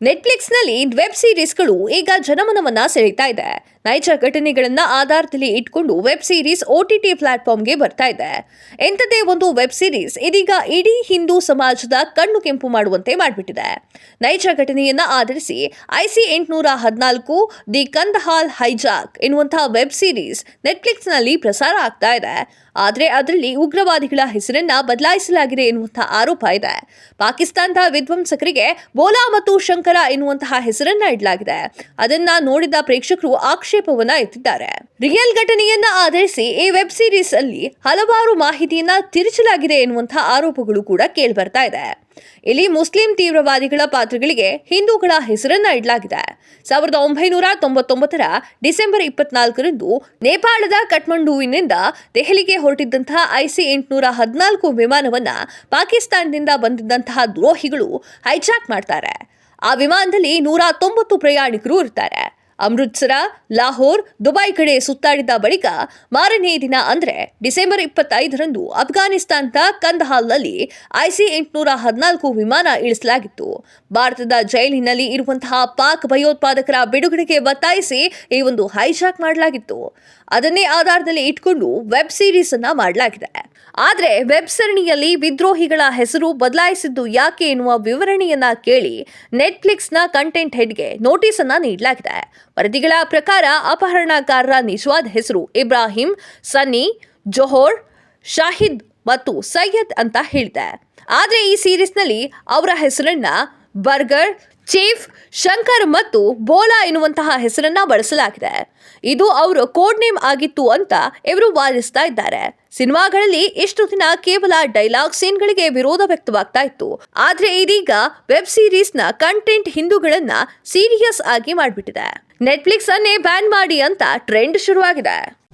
ನೆಟ್ಫ್ಲಿಕ್ಸ್ನಲ್ಲಿ web ಸೀರೀಸ್ಗಳು ಈಗ ಜನಮನವನ್ನ ಸೆಳೀತಾ ಇದೆ. ನೈಜ ಘಟನೆಗಳನ್ನ ಆಧಾರದಲ್ಲಿ ಇಟ್ಕೊಂಡು web series O T T ಪ್ಲಾಟ್ಫಾರ್ಮ್ಗೆ ಬರ್ತಾ ಇದೆ. ಎಂಥದೇ ಒಂದು ವೆಬ್ ಸೀರೀಸ್ ಇದೀಗ ಇಡೀ ಹಿಂದೂ ಸಮಾಜದ ಕಣ್ಣು ಕೆಂಪು ಮಾಡುವಂತೆ ಮಾಡಿಬಿಟ್ಟಿದೆ. ನೈಜ ಘಟನೆಯನ್ನ ಆಧರಿಸಿ ಐಸಿ ಎಂಟುನೂರ ಹದಿನಾಲ್ಕು ದಿ ಕಂದಹಾಲ್ ಹೈಜಾಕ್ ಎನ್ನುವಂತಹ ವೆಬ್ ಸೀರೀಸ್ ನೆಟ್ಫ್ಲಿಕ್ಸ್ನಲ್ಲಿ ಪ್ರಸಾರ ಆಗ್ತಾ ಇದೆ. ಆದರೆ ಅದರಲ್ಲಿ ಉಗ್ರವಾದಿಗಳ ಹೆಸರನ್ನ ಬದಲಾಯಿಸಲಾಗಿದೆ ಎನ್ನುವಂತಹ ಆರೋಪ ಇದೆ. ಪಾಕಿಸ್ತಾನದ ವಿಧ್ವಂಸಕರಿಗೆ ಬೋಲಾ ಮತ್ತು ಶಂಕರ ಎನ್ನುವಂತಹ ಹೆಸರನ್ನ ಇಡಲಾಗಿದೆ. ಅದನ್ನ ನೋಡಿದ ಪ್ರೇಕ್ಷಕರು ಆಕ್ಷೇಪವನ್ನ ಎತ್ತಿದ್ದಾರೆ ರಿಯಲ್ ಘಟನೆಯನ್ನ ಆಧರಿಸಿ ಈ ವೆಬ್ ಸೀರೀಸ್ ಅಲ್ಲಿ ಹಲವಾರು ಮಾಹಿತಿಯನ್ನ ತಿರುಚಲಾಗಿದೆ ಎನ್ನುವಂತಹ ಆರೋಪಗಳು ಕೂಡ ಕೇಳಿಬರ್ತಾ ಇದೆ. ಇಲ್ಲಿ ಮುಸ್ಲಿಂ ತೀವ್ರವಾದಿಗಳ ಪಾತ್ರಗಳಿಗೆ ಹಿಂದೂಗಳ ಹೆಸರನ್ನ ಇಡಲಾಗಿದೆ. ಸಾವಿರದ ಒಂಬೈನೂರ ತೊಂಬತ್ತೊಂಬತ್ತರ ಡಿಸೆಂಬರ್ ಇಪ್ಪತ್ನಾಲ್ಕರಂದು ನೇಪಾಳದ ಕಠ್ಮಂಡುವಿನಿಂದ ದೆಹಲಿಗೆ ಹೊರಟಿದ್ದಂತಹ ಐಸಿ ಎಂಟುನೂರ ಹದಿನಾಲ್ಕು ವಿಮಾನವನ್ನ ಪಾಕಿಸ್ತಾನದಿಂದ ಬಂದಿದ್ದಂತಹ ದ್ರೋಹಿಗಳು ಹೈಜಾಕ್ ಮಾಡ್ತಾರೆ. ಆ ವಿಮಾನದಲ್ಲಿ ನೂರ ತೊಂಬತ್ತು ಪ್ರಯಾಣಿಕರು ಇರ್ತಾರೆ. ಅಮೃತ್ಸರ, ಲಾಹೋರ್ ದುಬೈ ಕಡೆ ಸುತ್ತಾಡಿದ ಬಳಿಕ ಮಾರನೇ ದಿನ ಅಂದ್ರೆ ಡಿಸೆಂಬರ್ ಇಪ್ಪತ್ತೈದರಂದು ಅಫ್ಘಾನಿಸ್ತಾನದ ಕಂದಹಾಲ್ನಲ್ಲಿ ಐಸಿ ಎಂಟುನೂರ ಹದಿನಾಲ್ಕು ವಿಮಾನ ಇಳಿಸಲಾಗಿತ್ತು. ಭಾರತದ ಜೈಲಿನಲ್ಲಿ ಇರುವಂತಹ ಪಾಕ್ ಭಯೋತ್ಪಾದಕರ ಬಿಡುಗಡೆಗೆ ಒತ್ತಾಯಿಸಿ ಈ ಒಂದು ಹೈಜಾಕ್ ಮಾಡಲಾಗಿತ್ತು. ಅದನ್ನೇ ಆಧಾರದಲ್ಲಿ ಇಟ್ಕೊಂಡು ವೆಬ್ ಸೀರೀಸ್ ಅನ್ನ ಮಾಡಲಾಗಿದೆ. ಆದರೆ ವೆಬ್ ಸರಣಿಯಲ್ಲಿ ವಿದ್ರೋಹಿಗಳ ಹೆಸರು ಬದಲಾಯಿಸಿದ್ದು ಯಾಕೆ ಎನ್ನುವ ವಿವರಣೆಯನ್ನ ಕೇಳಿ ನೆಟ್ಫ್ಲಿಕ್ಸ್ನ ಕಂಟೆಂಟ್ ಹೆಡ್ಗೆ ನೋಟಿಸ್ ಅನ್ನ ನೀಡಲಾಗಿದೆ. ವರದಿಗಳ ಪ್ರಕಾರ ಅಪಹರಣಕಾರರ ನಿಜವಾದ ಹೆಸರು ಇಬ್ರಾಹಿಂ, ಸನ್ನಿ, ಜೊಹೋರ್, ಶಾಹಿದ್ ಮತ್ತು ಸೈಯದ್ ಅಂತ ಹೇಳಿದೆ. ಆದರೆ ಈ ಸೀರೀಸ್ನಲ್ಲಿ ಅವರ ಹೆಸರನ್ನ ಬರ್ಗರ್, ಚೀಫ್, ಶಂಕರ್ ಮತ್ತು ಬೋಲಾ ಎನ್ನುವಂತಹ ಹೆಸರನ್ನ ಬಳಸಲಾಗಿದೆ. ಇದು ಅವರು ಕೋಡ್ ನೇಮ್ ಆಗಿತ್ತು ಅಂತ ಇವರು ವಾದಿಸ್ತಾ ಇದ್ದಾರೆ. ಸಿನಿಮಾಗಳಲ್ಲಿ ಇಷ್ಟು ದಿನ ಕೇವಲ ಡೈಲಾಗ್ ಸೀನ್ಗಳಿಗೆ ವಿರೋಧ ವ್ಯಕ್ತವಾಗ್ತಾ ಇತ್ತು. ಆದ್ರೆ ಇದೀಗ ವೆಬ್ ಸೀರೀಸ್ನ ಕಂಟೆಂಟ್ ಹಿಂದೂಗಳನ್ನ ಸೀರಿಯಸ್ ಆಗಿ ಮಾಡಿಬಿಟ್ಟಿದೆ. ನೆಟ್ಫ್ಲಿಕ್ಸ್ ಅನ್ನೇ ಬ್ಯಾನ್ ಮಾಡಿ ಅಂತ ಟ್ರೆಂಡ್ ಶುರುವಾಗಿದೆ.